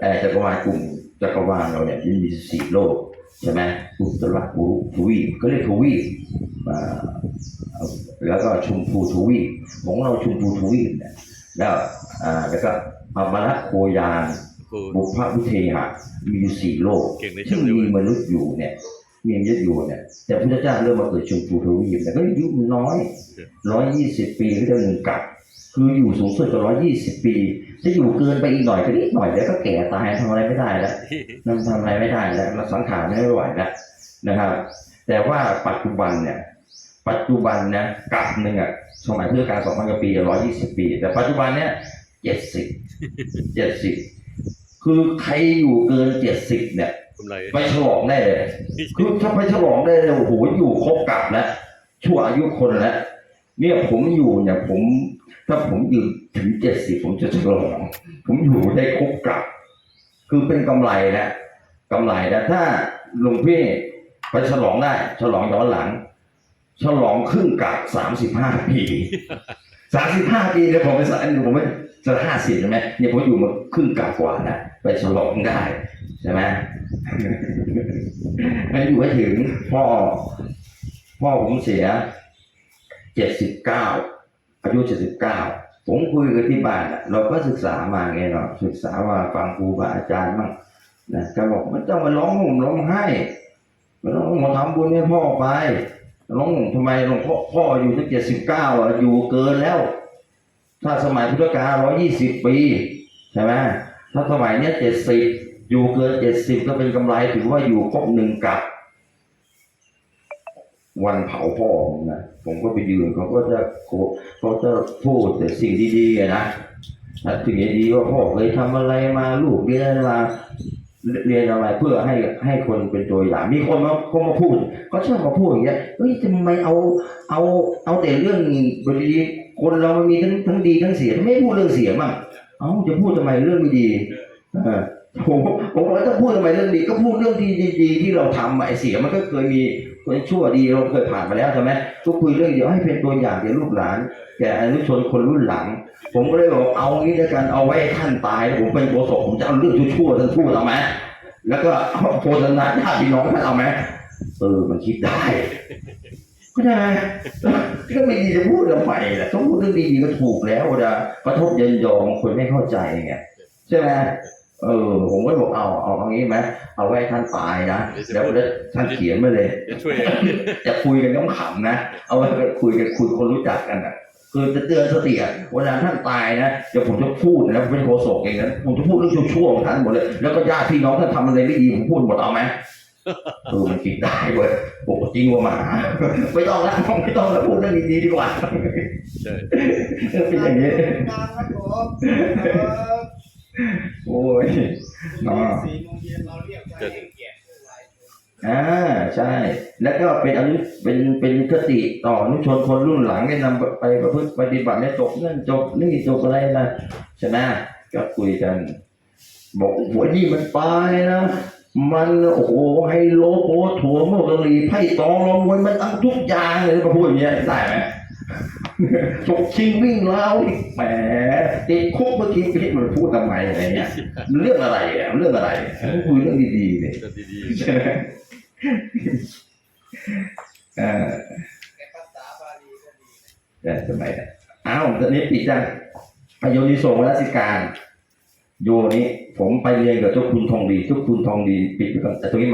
เอ่อจักรวาลกลุ่มจักรวาลเราเนี่ยมันมีสี่โลกใช่ไหมอุตราภูทวีปก็เรียกทวีปอ่าเอาแล้วก็ชมพูทวีปของเราชมพูทวีปเนี่ยแล้วอ่าแล้วก็อมรโคยานครูบุพวิเทหะมีอยู่สี่โลกเก่งในเชิที่งเดียวมีมนุษย์อยู่เนี่ยมีมนุษย์อยู่เนี่ยแต่พระเจ้าเริ่มมาเกิดชมพูทวีปแต่ก็อายุมันน้อยร้อยยี่สิบปีก็จะหนึ่งกลับ คืออยู่สูงสุดก็ร้อยยี่สิบปี จะอยู่เกินไปอีกหน่อยก็นิดหน่อยแล้วก็แก่ตายทำอะไรไม่ได้แล้วนั่นทำอะไรไม่ได้แล้วเราสังขารไม่ไหวแล้วนะครับ แต่ว่าปัจจุบันเนี่ย ปัจจุบันนะกลับหนึ่งอะสมัยพุทธกาลสองพันกว่าปีร้อยยี่สิบปี แต่ปัจจุบันเนี่ยเจ็ดสิบเจ็ดสิบคือใครอยู่เกินเจ็ดสิบเนี่ยกำไรไปฉลองได้เลยคือถ้าไปฉลองได้เลยโอ้โหอยู่ครบกลับแล้วชั่วอายุคนแล้ว เนี่ยผมอยู่เนี่ยผม ถ้าผมอยู่ถึงเจ็ดสิบผมจะฉลองผมอยู่ได้ครบกลับ คือเป็นกำไรนะกำไรนะถ้าหลวงพี่ไปฉลองได้ ฉลองย้อนหลัง ฉลองครึ่งกับสามสิบห้าปีสามสิบห้าปีเนี่ยผมไปสักผมไม่จะห้าสิบใช่ไหมเนี่ยผมอยู่มาครึ่งกับกว่านะไปฉลองได้ใช่ไหมให้อยู่ให้ถึงพ่อพ่อผมเสีย เจ็ดสิบเก้าอายุเจ็ดสิบเก้าผมคุยกับที่บ้านอะเราก็ศึกษามาไงเนาะศึกษาว่าฟังครูบาอาจารย์มั่งนะก็บอกมันต้องมาร้องห่มร้องไห้มาร้องมาทำบุญให้พ่อไปร้องห่มทำไมหลวงพ่อพ่ออยู่ตั้งเจ็ดสิบเก้าอะอยู่เกินแล้ว ถ้าสมัยพุทธกาลร้อยี่สิบปีใช่ไหมถ้าสมัยเนี้ยเจ็ดสิบอยู่เกินเจ็ดสิบก็เป็นกำไรถือว่าอยู่ครบหนึ่งกับ วันเผาพ่อผมนะผมก็ไปยืนเขาก็จะเขาจะพูดแต่สิ่งดีๆนะสิ่งดีๆว่าพ่อเคยทำอะไรมาลูกเรียนมาเรียนอะไรเพื่อให้ให้คนเป็นตัวอย่างมีคนมาเขามาพูดเขาชอบมาพูดอย่างเงี้ยเฮ้ยทำไมเอาเอาเอาแต่เรื่องบดีคนเรามันมีทั้งทั้งดีทั้งเสียทำไม่พูดเรื่องเสียบ้างเอ้าจะพูดทำไมเรื่องไม่ดีเออผมผมว่าจะพูดทำไมเรื่องดีก็พูดเรื่องที่ดีๆที่เราทำไอ้เสียมันก็เคยมี คนชั่วดีเราเคยผ่านมาแล้วใช่ไหมก็คุยเรื่องเดียวให้เป็นตัวอย่างแก่ลูกหลานแก่อนุชนคนรุ่นหลัง ผมก็เลยบอกเอางี้แล้วกันเอาไว้ท่านตายผมเป็นโฆษกผมจะเอาเรื่องชั่วๆท่านพูดเอาไหมแล้วก็โฆษณาญาติพี่น้องท่านเอาไหมเออมันคิดได้ก็ได้ก็ไม่ดีจะพูดทำไมล่ะต้องพูดเรื่องดีๆก็ถูกแล้วนะกระทบเยินยองคนไม่เข้าใจไงใช่ไหม เออ ผมก็บอกเอาเอาเอางี้ไหมเอาไว้ท่านตายนะแล้วแล้วท่านเขียนมาเลยจะช่วยจะคุยกันต้องขำนะเอาไว้คุยกันคุยคนรู้จักกันอะคือจะเตือนสติอะเวลาท่านตายนะเดี๋ยวผมจะพูดนะผมเป็นโฆษกเองนะผมจะพูดเรื่องชั่วๆของท่านหมดเลยแล้วก็ญาติพี่น้องท่านทำอะไรไม่ดีผมพูดหมดเอาไหมเออมันคิดได้เว้ยโอ้จริงว่าหมาไม่ต้องละไม่ต้องละพูดเรื่องดีๆดีกว่าใช่เป็นอย่างนี้ ครับผมโอ้ยอ๋อสี่โมงเย็นเราเรียกว่าเรียกแกะเพื่อไว้อ่าใช่ แล้วก็เป็นอนุเป็นเป็นคติต่ออนุชนคนรุ่นหลังได้นำไปประพฤติปฏิบัติให้จบนั่นจบนี่จบอะไรนะใช่ไหมก็คุยกัน บอกโอ้โหนี่มันตายนะมันโอ้โหไฮโลโปถั่วโมกะหรี่ไพ่ตองลมวยมันตั้งทุกอย่างเลยมาพูดอย่างเงี้ยได้ไหม จกชิงวิ่งเล้าวอีกแหมติดคุกเมื่อกี้พี่มันพูดทำไมอะไรเงี้ยมันเรื่องอะไรอะมันเรื่องอะไรคุยเรื่องดีๆเนี่ยจะดีใช่ไหมเออแต่ภาษาบาลีก็ดีนะแต่สมัยนั้นอ้าวตอนนี้ปิดจังอโยนิโสมนสิการ โยนี้ผมไปเรียนกับเจ้าคุณทองดีเจ้าคุณทองดีปิดไปก่อนแต่ตรงนี้มา